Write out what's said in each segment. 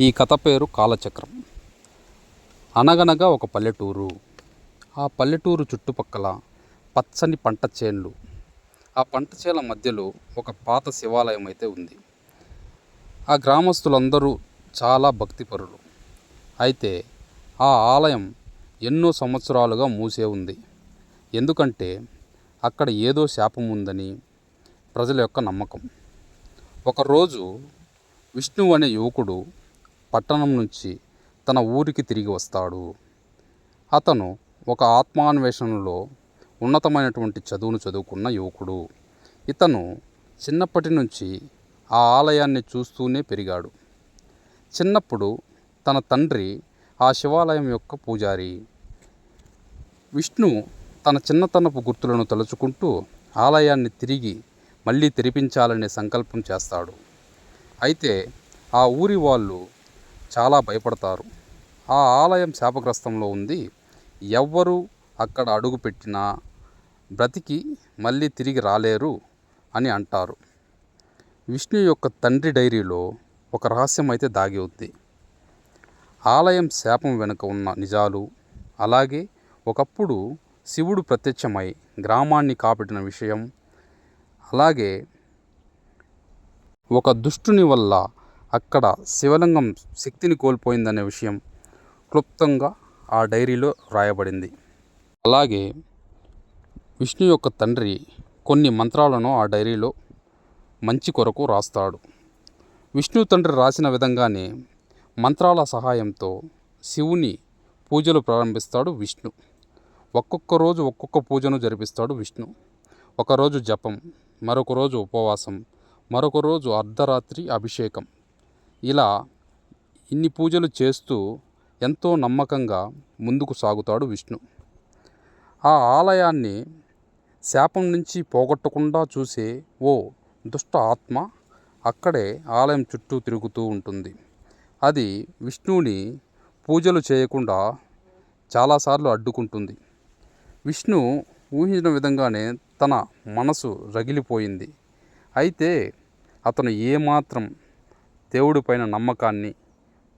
ఈ కథ పేరు కాలచక్రం. అనగనగా ఒక పల్లెటూరు. ఆ పల్లెటూరు చుట్టుపక్కల పచ్చని పంట చేన్లు. ఆ పంట చేల మధ్యలో ఒక పాత శివాలయం అయితే ఉంది. ఆ గ్రామస్తులందరూ చాలా భక్తిపరులు. అయితే ఆ ఆలయం ఎన్నో సంవత్సరాలుగా మూసే ఉంది. ఎందుకంటే అక్కడ ఏదో శాపం ఉందని ప్రజల యొక్క నమ్మకం. ఒకరోజు విష్ణు అనే యువకుడు పట్టణం నుంచి తన ఊరికి తిరిగి వస్తాడు. అతను ఒక ఆత్మాన్వేషణలో ఉన్నతమైనటువంటి చదువును చదువుకున్న యువకుడు. ఇతను చిన్నప్పటి నుంచి ఆ ఆలయాన్ని చూస్తూనే పెరిగాడు. చిన్నప్పుడు తన తండ్రి ఆ శివాలయం యొక్క పూజారి. విష్ణు తన చిన్నతనపు గుర్తులను తలుచుకుంటూ ఆలయాన్ని తిరిగి మళ్ళీ తెరిపించాలనే సంకల్పం చేస్తాడు. అయితే ఆ ఊరి వాళ్ళు చాలా భయపడతారు. ఆ ఆలయం శాపగ్రస్తంలో ఉంది. ఎవ్వరు అక్కడ అడుగు పెట్టినా బ్రతికి మళ్ళీ తిరిగి రాలేరు అని అంటారు. విష్ణు యొక్క తండ్రి డైరీలో ఒక రహస్యం అయితే దాగి ఉంది. ఆలయం శాపం వెనుక ఉన్న నిజాలు అలాగే ఒకప్పుడు శివుడు ప్రత్యక్షమై గ్రామాన్ని కాపాడిన విషయం అలాగే ఒక దుష్టుని వల్ల అక్కడ శివలింగం శక్తిని కోల్పోయిందనే విషయం క్లుప్తంగా ఆ డైరీలో రాయబడింది. అలాగే విష్ణు యొక్క తండ్రి కొన్ని మంత్రాలను ఆ డైరీలో మంచి కొరకు రాస్తాడు. విష్ణు తండ్రి రాసిన విధంగానే మంత్రాల సహాయంతో శివుని పూజలు ప్రారంభిస్తాడు విష్ణు. ఒక్కొక్క రోజు ఒక్కొక్క పూజను జరిపిస్తాడు విష్ణు. ఒకరోజు జపం మరొక రోజు ఉపవాసం మరొక రోజు అర్ధరాత్రి అభిషేకం. ఇలా ఇన్ని పూజలు చేస్తూ ఎంతో నమ్మకంగా ముందుకు సాగుతాడు విష్ణు. ఆ ఆలయాన్ని శాపం నుంచి పోగొట్టకుండా చూసే ఓ దుష్ట ఆత్మ అక్కడే ఆలయం చుట్టూ తిరుగుతూ ఉంటుంది. అది విష్ణువుని పూజలు చేయకుండా చాలాసార్లు అడ్డుకుంటుంది. విష్ణు ఊహించిన విధంగానే తన మనసు రగిలిపోయింది. అయితే అతను ఏమాత్రం దేవుడి పైన నమ్మకాన్ని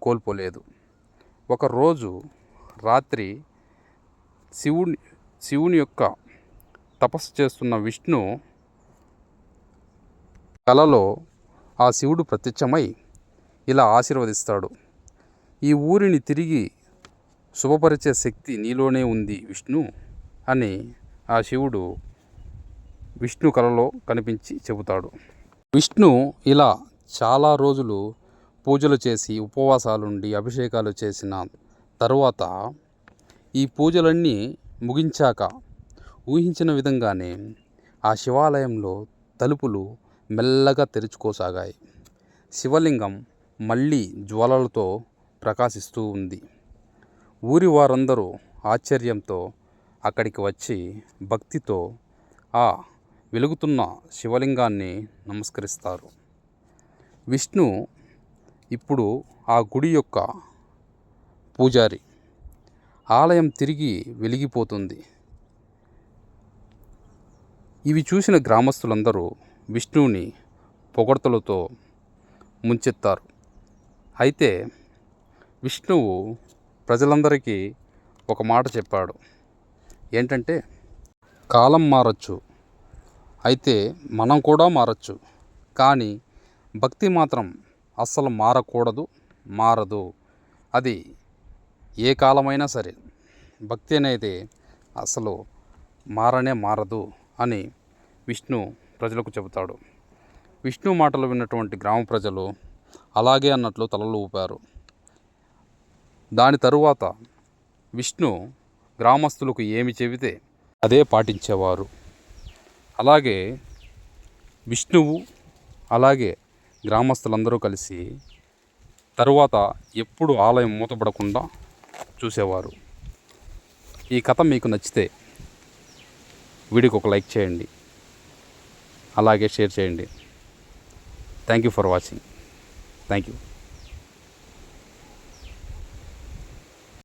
కోల్పోలేదు. ఒకరోజు రాత్రి శివుని శివుని యొక్క తపస్సు చేస్తున్న విష్ణు కలలో ఆ శివుడు ప్రత్యక్షమై ఇలా ఆశీర్వదిస్తాడు. ఈ ఊరిని తిరిగి శుభపరిచే శక్తి నీలోనే ఉంది విష్ణు అని ఆ శివుడు విష్ణు కలలో కనిపించి చెబుతాడు. విష్ణు ఇలా చాలా రోజులు పూజలు చేసి ఉపవాసాలుండి అభిషేకాలు చేసిన తరువాత ఈ పూజలన్నీ ముగించాక ఊహించిన విధంగానే ఆ శివాలయంలో తలుపులు మెల్లగా తెరుచుకోసాగాయి. శివలింగం మళ్ళీ జ్వాలలతో ప్రకాశిస్తూ ఉంది. ఊరి వారందరూ ఆశ్చర్యంతో అక్కడికి వచ్చి భక్తితో ఆ వెలుగుతున్న శివలింగాన్ని నమస్కరిస్తారు. విష్ణు ఇప్పుడు ఆ గుడి యొక్క పూజారి. ఆలయం తిరిగి వెలిగిపోతుంది. ఇవి చూసిన గ్రామస్తులందరూ విష్ణువుని పొగడ్తలతో ముంచెత్తారు. అయితే విష్ణువు ప్రజలందరికీ ఒక మాట చెప్పాడు. ఏంటంటే కాలం మారచ్చు. అయితే మనం కూడా మారచ్చు. కానీ భక్తి మాత్రం అస్సలు మారకూడదు మారదు. అది ఏ కాలమైనా సరే భక్తి అనేది అసలు మారనే మారదు అని విష్ణు ప్రజలకు చెబుతాడు. విష్ణు మాటలు విన్నటువంటి గ్రామ ప్రజలు అలాగే అన్నట్లు తలలు ఊపారు. దాని తరువాత విష్ణు గ్రామస్తులకు ఏమి చెబితే అదే పాటించేవారు. అలాగే విష్ణువు అలాగే గ్రామస్తులందరూ కలిసి తరువాత ఎప్పుడు ఆలయం మూతపడకుండా చూసేవారు. ఈ కథ మీకు నచ్చితే వీడికి ఒక లైక్ చేయండి. అలాగే షేర్ చేయండి. Thank you for watching thank you